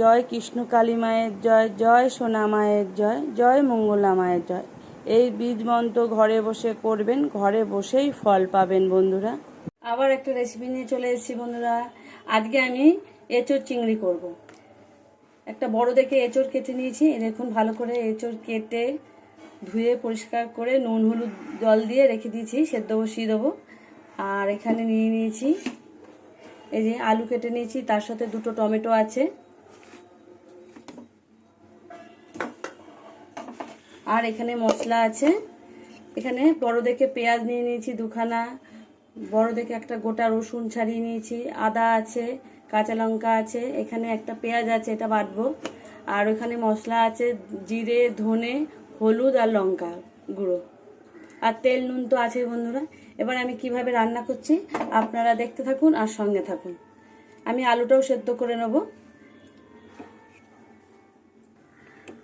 জয় কৃষ্ণ কালী মায়ের জয় জয় সোনা মায়ের জয় জয় মঙ্গলা মায়ের জয়। এই বীজ মন্ত্র ঘরে বসে করবেন, ঘরে বসেই ফল পাবেন বন্ধুরা। আবার একটা রেসিপি নিয়ে চলে এসেছি বন্ধুরা। আজকে আমি এঁচোড় চিংড়ি করব। একটা বড় দেখে এঁচোড় কেটে নিয়েছি। দেখুন, ভালো করে এঁচোড় কেটে ধুয়ে পরিষ্কার করে নুন, হলুদ, জল দিয়ে রেখে দিয়েছি, সেদ্ধ বসিয়ে দেবো। আর এখানে নিয়ে নিয়েছি, এই যে আলু কেটে নিয়েছি, তার সাথে দুটো টমেটো আছে। আর এখানে মশলা আছে। এখানে বড় দেখে পেঁয়াজ নিয়ে নিয়েছি দুখানা বড় দেখে একটা গোটা রসুন ছাড়িয়ে নিয়েছি, আদা আছে, কাঁচা লঙ্কা আছে, এখানে একটা পেঁয়াজ আছে, এটা বাটবো। আর ওখানে মশলা আছে জিরে, ধনে, হলুদ আর লঙ্কা গুঁড়ো। আর তেল নুন তো আছে বন্ধুরা। এবার আমি কীভাবে রান্না করছি আপনারা দেখতে থাকুন আর সঙ্গে থাকুন। আমি আলুটাও সেদ্ধ করে নেব।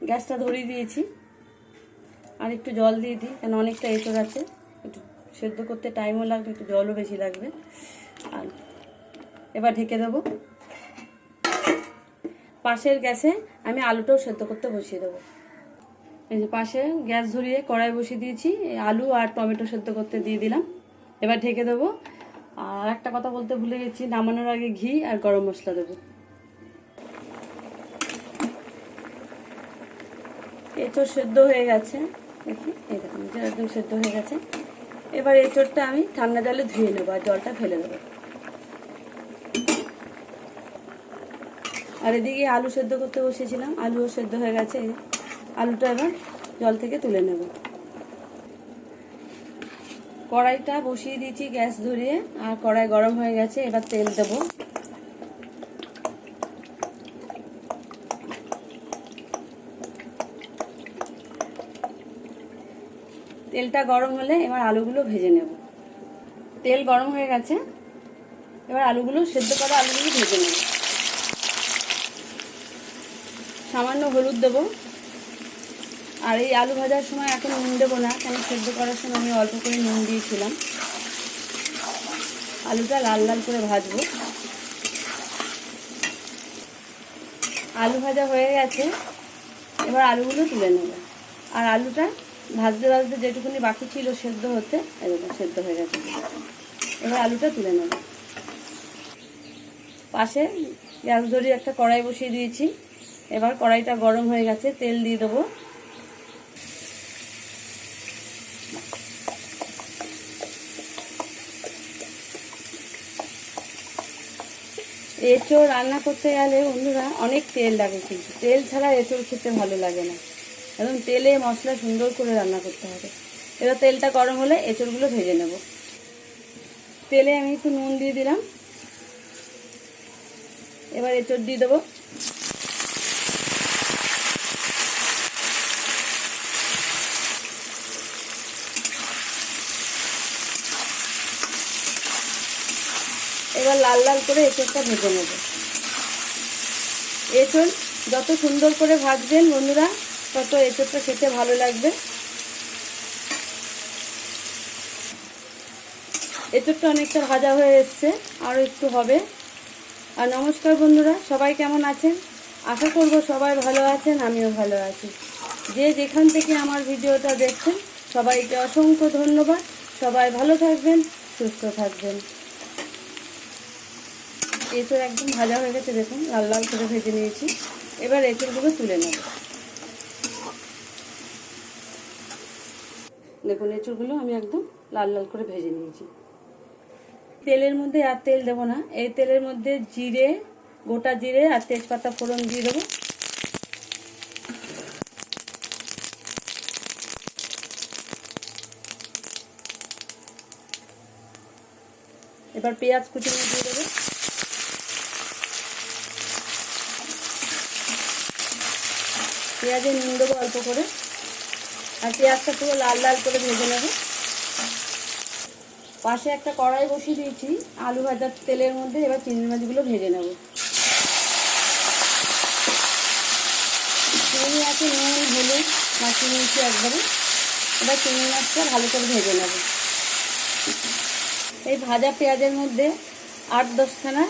গ্যাসটা ধরিয়ে দিয়েছি। আর একটু জল দিয়ে দিই, কেন অনেকটা এঁচড় আছে। একটু সেদ্ধ করতে টাইমও লাগবে, একটু জলও বেশি লাগবে। আর এবার ঢেকে দেবো। পাশের গ্যাসে আমি আলুটাও সেদ্ধ করতে বসিয়ে দেবো। এই যে পাশে গ্যাস ধরিয়ে কড়াই বসিয়ে দিয়েছি আলু আর টমেটো সেদ্ধ করতে দিয়ে দিলাম। এবার ঢেকে দেবো। আর একটা কথা বলতে ভুলে গেছি, নামানোর আগে ঘি আর গরম মশলা দেবো। এঁচড় সেদ্ধ হয়ে গেছে। এই একদম সেদ্ধ হয়ে গেছে। এবার এঁচড়টা আমি ঠান্ডা জলে ধুয়ে নেব আর জলটা ফেলে দেবো। আর এদিকে আলু সেদ্ধ করতে বসেছিলাম, আলুও সেদ্ধ হয়ে গেছে। আলুটা এবার জল থেকে তুলে নেব। কড়াইটা বসিয়ে দিয়েছি গ্যাস ধরিয়ে, আর কড়াই গরম হয়ে গেছে, এবার তেল দেবো। তেলটা গরম হলে এবার আলুগুলো ভেজে নেব। তেল গরম হয়ে গেছে, এবার আলুগুলো, সেদ্ধ করা আলুগুলো ভেজে নেব। সামান্য হলুদ দেবো। আর এই আলু ভাজার সময় এখন নুন দেবো না, কেন সেদ্ধ করার সময় আমি অল্প করে নুন দিয়েছিলাম। আলুটা লাল লাল করে ভাজবো। আলু ভাজা হয়ে গেছে, এবার আলুগুলো তুলে নেব। আর আলুটা ভাজতে ভাজতে যেটুকুনি বাকি ছিল সেদ্ধ হতে এরকম সেদ্ধ হয়ে গেছে। এবার আলুটা তুলে নেব। পাশে গ্যাস ধরিয়ে একটা কড়াই বসিয়ে দিয়েছি। এবার কড়াইটা গরম হয়ে গেছে, তেল দিয়ে দেবো। এঁচড় রান্না করতে গেলে বন্ধুরা অনেক তেল লাগে কিন্তু। তেল ছাড়া এঁচড় খেতে ভালো লাগে না। একদম তেলে মশলা সুন্দর করে রান্না করতে হবে। এবার তেলটা গরম হলে এঁচড়গুলো ভেজে নেব। তেলে আমি একটু নুন দিয়ে দিলাম। এবার এঁচড় দিয়ে দেবো। এবার লাল লাল করে এঁচড়টা ভেজে নেব। এঁচড় যত সুন্দর করে ভাজবেন বন্ধুরা তত এঁচড়টা খেতে ভালো লাগবে। এঁচড়টা অনেকটা ভাজা হয়ে এসছে আরও একটু হবে। আর নমস্কার বন্ধুরা, সবাই কেমন আছেন? আশা করব সবাই ভালো আছেন, আমিও ভালো আছি। যে যেখান থেকে আমার ভিডিওটা দেখছেন, সবাইকে অসংখ্য ধন্যবাদ। সবাই ভালো থাকবেন, সুস্থ থাকবেন। এঁচড় একদম ভাজা হয়ে গেছে, দেখুন, লাল লাল করে ভেজে নিয়েছি। এবার এঁচড়গুলো তুলে নেব। দেখুন, এঁচড়গুলো আমি একদম লাল লাল করে ভেজে নিয়েছি। তেলের মধ্যে আর তেল দেবো না। এই তেলের মধ্যে জিরে, গোটা জিরে আর তেজপাতা ফোড়ন দিয়ে দেবো। এবার পেঁয়াজ কুচিয়ে দিয়ে দেবো। পেঁয়াজে নুন দেবো অল্প করে। আর পেঁয়াজটা পুরো লাল লাল করে ভেজে নেব। পাশে একটা কড়াই বসিয়ে দিয়েছি, আলু ভাজার তেলের মধ্যে, এবার চিংড়ি মাছগুলো ভেজে নেব। চিংড়ি আছে নুন, হলুদ, মাখিয়ে নিয়েছি একবারে। এবার চিংড়ি মাছটা ভালো করে ভেজে নেব। এই ভাজা পেঁয়াজের মধ্যে আট দশখানা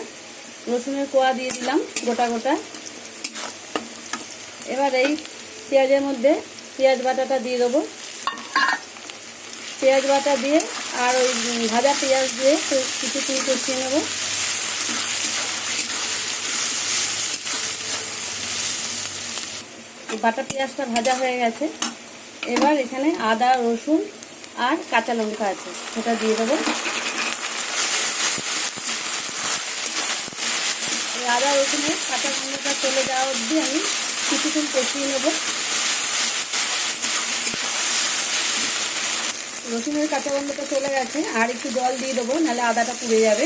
রসুনের কোয়া দিয়ে দিলাম গোটা গোটা। এবার এই পেঁয়াজের মধ্যে পেঁয়াজ বাটাটা দিয়ে দেবো। পেঁয়াজ বাটা দিয়ে আর ওই ভাজা পেঁয়াজ দিয়ে কিছু কিছুক্ষণ কষিয়ে নেব। বাটা পেঁয়াজটা ভাজা হয়ে গেছে। এবার এখানে আদা, রসুন আর কাঁচা লঙ্কা আছে, সেটা দিয়ে দেবো। আদা রসুনের কাঁচা লঙ্কাটা চলে যাওয়া অবধি আমি কিছুক্ষণ কষিয়ে নেব। রসুনের কাঁচা গন্ধটা চলে গেছে, আর একটু জল দিয়ে দেবো, নাহলে আদাটা পুড়ে যাবে।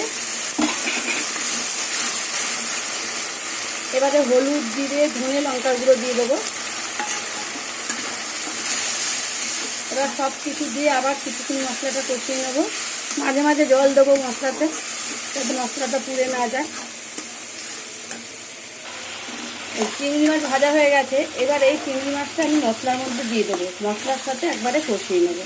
এবারে হলুদ, জিরে, ধনে লঙ্কার গুঁড়ো দিয়ে দেবো। এবার সব কিছু দিয়ে আবার কিছুক্ষণ মশলাটা কষিয়ে নেব। মাঝে মাঝে জল দেবো মশলাতে, যাতে মশলাটা পুড়ে না যায়। এই চিংড়ি মাছ ভাজা হয়ে গেছে, এবার এই চিংড়ি মাছটা আমি মশলার মধ্যে দিয়ে দেবো। মশলার সাথে একবারে কষিয়ে নেব।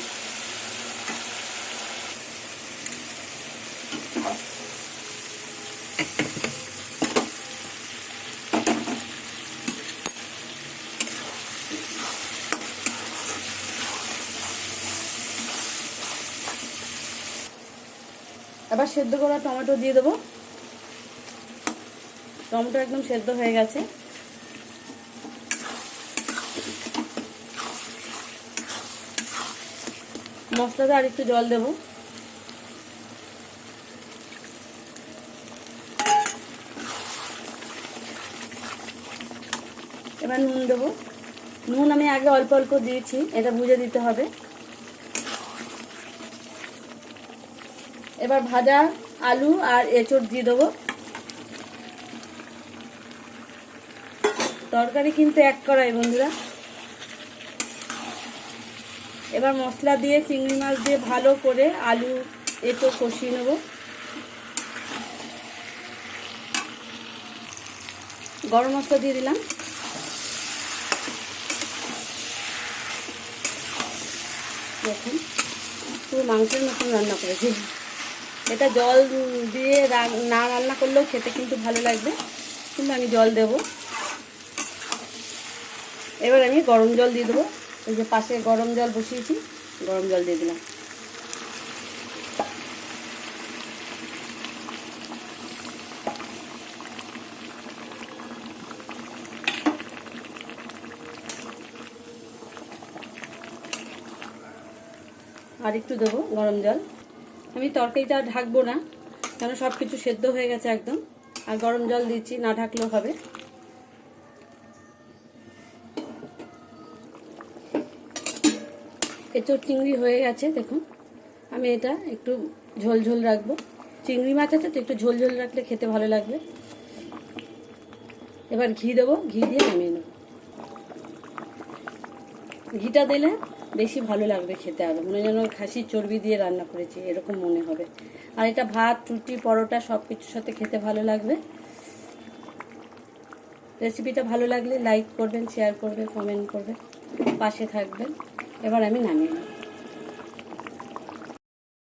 এবার সেদ্ধ করা টমেটো দিয়ে দেবো। টমেটো একদম সেদ্ধ হয়ে গেছে। মশলাতে আর একটু জল দেবো। এবার নুন দেবো। নুন আমি আগে অল্প অল্প দিয়েছি, এটা বুঝে দিতে হবে। এবার ভাজা আলু আর এঁচড় দিয়ে দেবো। তরকারি কিন্তু এক করাই বন্ধুরা। এবার মশলা দিয়ে, চিংড়ি মাছ দিয়ে ভালো করে আলু এঁচড় কষিয়ে নেব। গরম মশলা দিয়ে দিলাম। দেখুন পুরো মাংসের মতন রান্না করেছি। এটা জল দিয়ে না রান্না করলেও খেতে কিন্তু ভালো লাগবে, কিন্তু আমি জল দেব। এবার আমি গরম জল দিয়ে দেবো। ওই যে পাশে গরম জল বসিয়েছি, গরম জল দিয়ে দিলাম। আর একটু দেবো, গরম জল। আমি তরকারিটা ঢাকবো না কেন সব কিছু সেদ্ধ হয়ে গেছে একদম। আর গরম জল দিচ্ছি, না ঢাকলেও হবে। এঁচোর চিংড়ি হয়ে গেছে, দেখুন। আমি এটা একটু ঝোল ঝোল রাখব। চিংড়ি মাছ আছে তো, একটু ঝোল ঝোল রাখলে খেতে ভালো লাগবে। এবার ঘি দেবো, ঘি দিয়ে নামিয়ে নেব। ঘিটা দিলে বেশি ভালো লাগবে খেতে আরও মনে যেন খাসির চর্বি দিয়ে রান্না করেছি, এরকম মনে হবে। আর এটা ভাত, রুটি, পরোটা সব কিছুর সাথে খেতে ভালো লাগবে। রেসিপিটা ভালো লাগলে লাইক করবেন, শেয়ার করবেন, কমেন্ট করবেন, পাশে থাকবেন। এবার আমি নামিয়ে নেব।